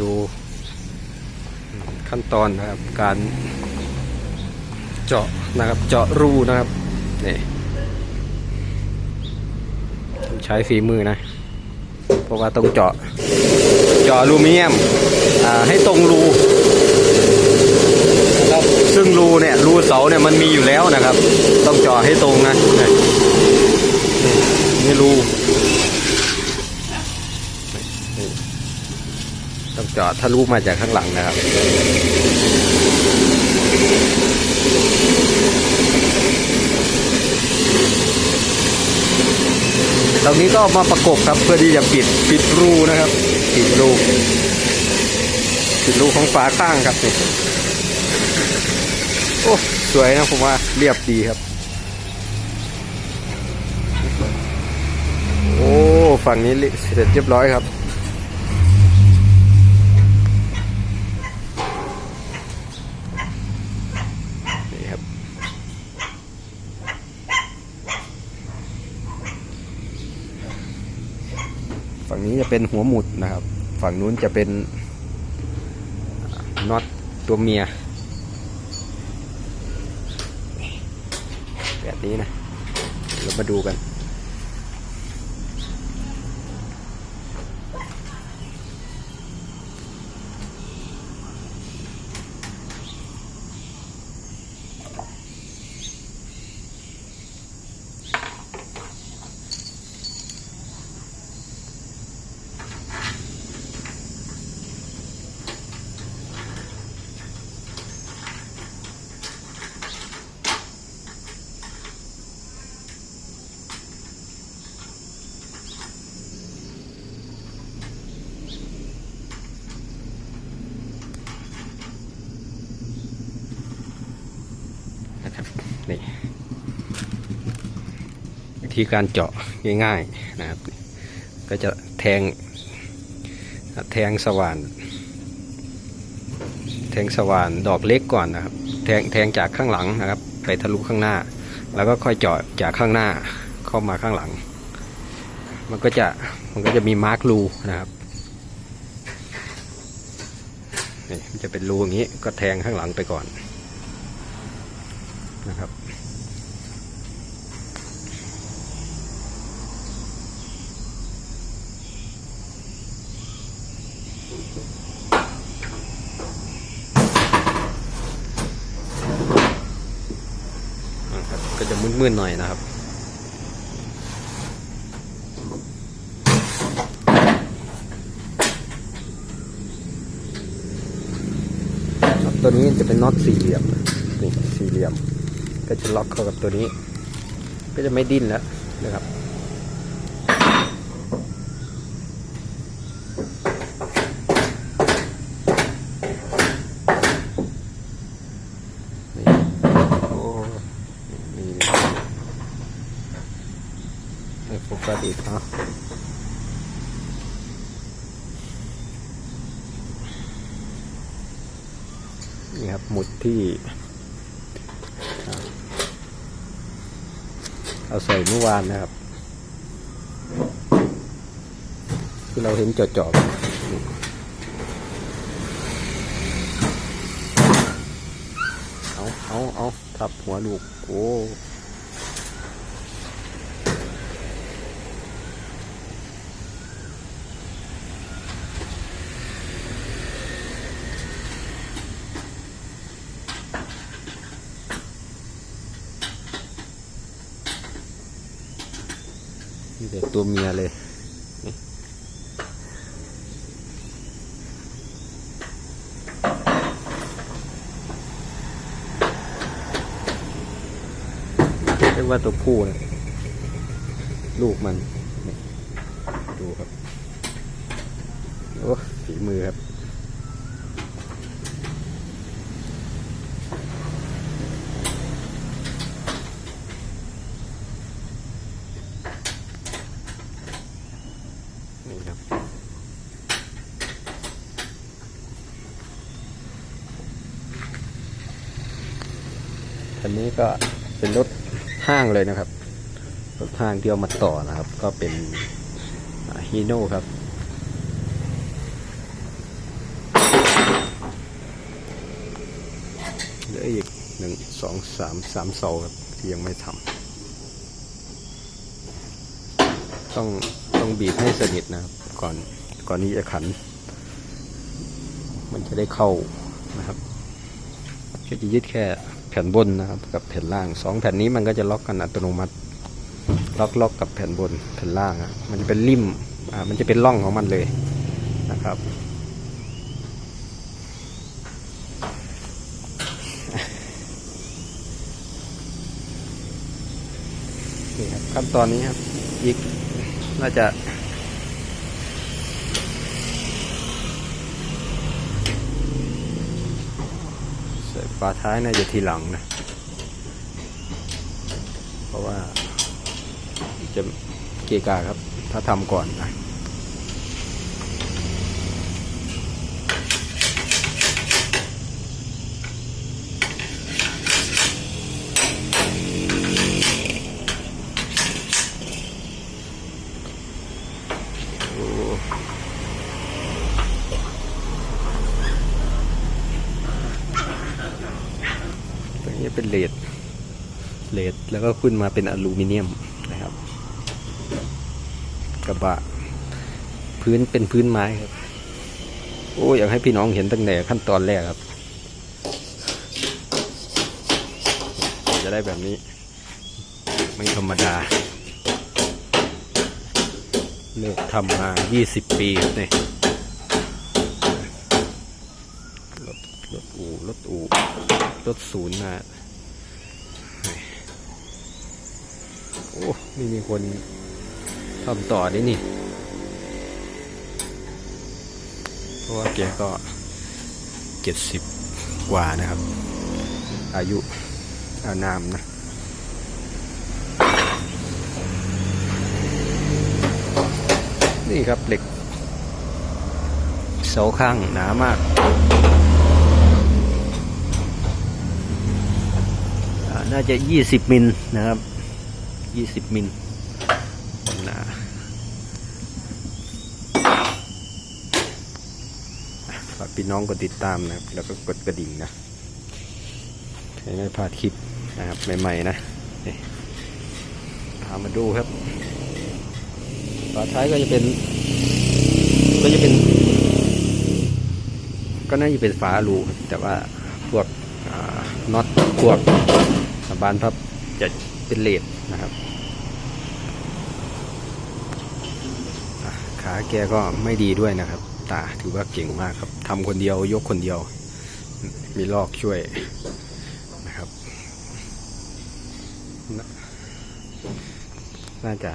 ดูขั้นตอนนะครับการเจาะนะครับเจาะรูนะครับนี่ต้องใช้ฝีมือนะ เพราะว่าต้องเจาะเจาะอลูมิเนียมอ่ให้ตรงรูครับซึ่งรูเนี่ยรูเสาเนี่ยมันมีอยู่แล้วนะครับ ต้องเจาะให้ตรงนะนี่รูนี่ ต้องเจาะทะลุมาจากข้างหลังนะครับ ตรงนี้ก็มาประกบครับเพื่อที่จะปิดปิดรูนะครับ ปิดรูปิดรูของฝาข้างครับนี่โอ้สวยนะผมว่าเรียบดีครับ โอ้ฝั่งนี้เสร็จเรียบร้อยครับ นี่ครับ ฝั่ง นี้จะเป็นหัวหมุดนะครับ ฝั่งนู้นจะเป็นน็อตตัวเมีย แบบนี้นะ เรามาดูกัน นะครับนี่วิธีการเจาะง่ายๆนะครับ ก็จะแทงแทงสว่าน แทงสว่านดอกเล็กก่อนนะครับ แทงแทงจากข้างหลังนะครับ ไปทะลุข้างหน้า แล้วก็ค่อยเจาะจากข้างหน้าเข้ามาข้างหลัง มันก็จะมันก็จะมีมาร์กรูนะครับนี่มันจะเป็นรูอย่างนี้ก็แทงข้างหลังไปก่อน นะครับ ก็จะมึนๆหน่อยนะครับตัวนี้จะเป็นน็อตสี่เหลี่ยมนี่สี่เหลี่ยม ก็จะล็อกเข้ากับตัวนี้ ก็จะไม่ดิ้นแล้วนะครับ นี่โอ้นี่ไม่โฟกัสอีกเนาะนี่ครับหมุดที่ เอาใส่เมื่อวานนะครับ ที่เราเห็นจอดๆนี่เอาเอาเอาทับหัวลูก โอ้ี่เด็กตัวเมียเลยเรียกว่าตัวผู้นะลูกมัน ดูครับ โอ้ฝีมือครับ คันนี้ก็เป็นรถห้างเลยนะครับ รถห้างเที่เอมาต่อนะครับ ก็เป็นฮีโน่ครับเหลืออีกหนึ่งสองสามสามเสาครับที่ยังไม่ทำต้องต้องบีบให้สนิทนะครับ ก่อนก่อนนี้จะขัน มันจะได้เข้านะครับก็จะยึดแค่ ผ่นบนนะครับกับแผ่นล่างสองแผ่นนี้มันก็จะล็อกกันอัตโนมัติ ล็อกล็อกกับแผ่นบนแผ่นล่างอะมันจะเป็นริมอ่ามันจะเป็นร่องของมันเลยนะครับนี่ครับขั้นตอนนี้ครับอีกน่าจะ ใส่ ฝาท้ายน่าจะทีหลังนะ เพราะว่าจะเกะกาครับ ถ้าทำก่อนนะ เป็นเลดเลดแล้วก็ขึ้นมาเป็นอลูมิเนียมนะครับ กระบะ พื้นเป็นพื้นไม้ครับ โอ้อยากให้พี่น้องเห็นตั้งแต่ขั้นตอนแรกครับ จะได้แบบนี้ ไม่ธรรมดาเลิกทำมา 20 ปีครับเนี่ยรถรถอู่รถอู่รถศูนย์นะโอ้ นี่มีคนทำต่อได้นี่ เพราะว่าแกก็70กว่านะครับ อายุอานามนะนี่ครับเหล็กเสาข้างหนามากอ่าน่าจะ 20 มิลนะครับ 20 มิลหนาฝากพี่น้องกดติดตามนะครับ แล้วก็กดกระดิ่งนะให้ไม่พลาดคลิปนะครับใหม่ๆนะพามาดูครับฝาท้ายก็จะเป็น ก็จะเป็น ก็น่าจะเป็นฝาลูแต่ว่าพวกน็อตพวกบานพับจะเป็นเลดนะครับอะ ขาแกก็ไม่ดีด้วยนะครับ ตาถือว่าเก่งมากครับทำคนเดียวยกคนเดียว มีลอกช่วยนะครับน่าน่าจะ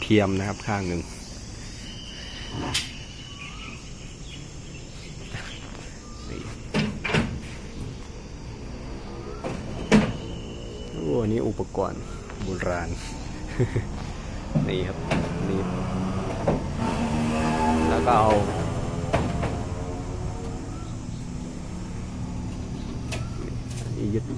เทียมนะครับข้างหนึ่งโอ้นนี้อุปกรณ์โบราณ นี่ครับนี่ แล้วก็เอ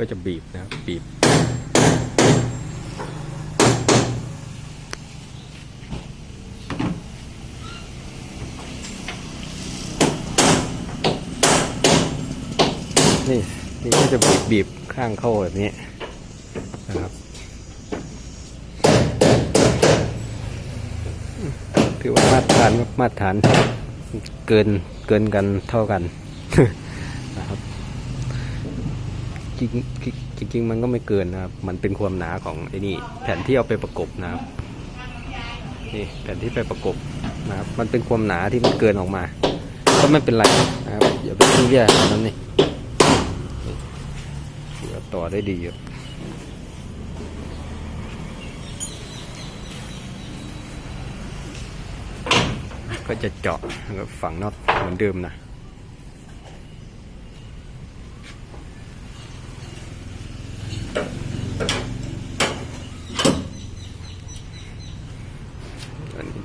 ก็จะบีบนะครับบีบ นี่นี่ก็จะบีบบีบข้างเข้าแบบนี้นะครับถือว่ามาตรฐานมาตรฐานเกินเกินกันเท่ากัน จริงจริงรงๆมันก็ไม่เกินนะครับ มันเป็นความหนาของไอ้นี่แผ่นที่เอาไปประกบนะครับนี่แผ่นที่ไปประกบนะครับ มันเป็นความหนาที่มันเกินออกมา ก็ไม่เป็นไรนะครับอย่าไปซีเรียสนั้นนี่เดี๋ยวต่อได้ดีอยู่ก็จะเจาะแล้วก็ฝังน็อตเหมือนเดิมนะ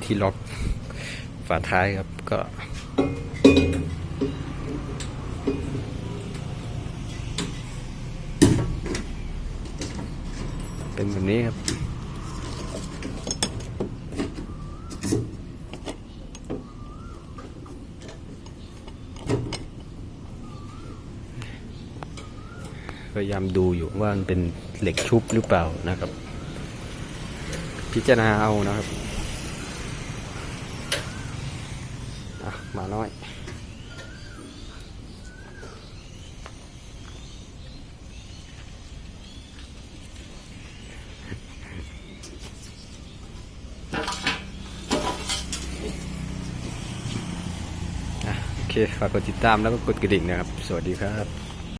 ที่ล็อกฝาท้ายครับก็เป็นแบบนี้ครับพยายามดูอยู่ว่ามันเป็นเหล็กชุบหรือเปล่านะครับ พิจารณาเอานะครับอะ มาน้อยโอเค ฝากกดติดตามแล้วก็กดกระดิ่งนะครับ สวัสดีครับ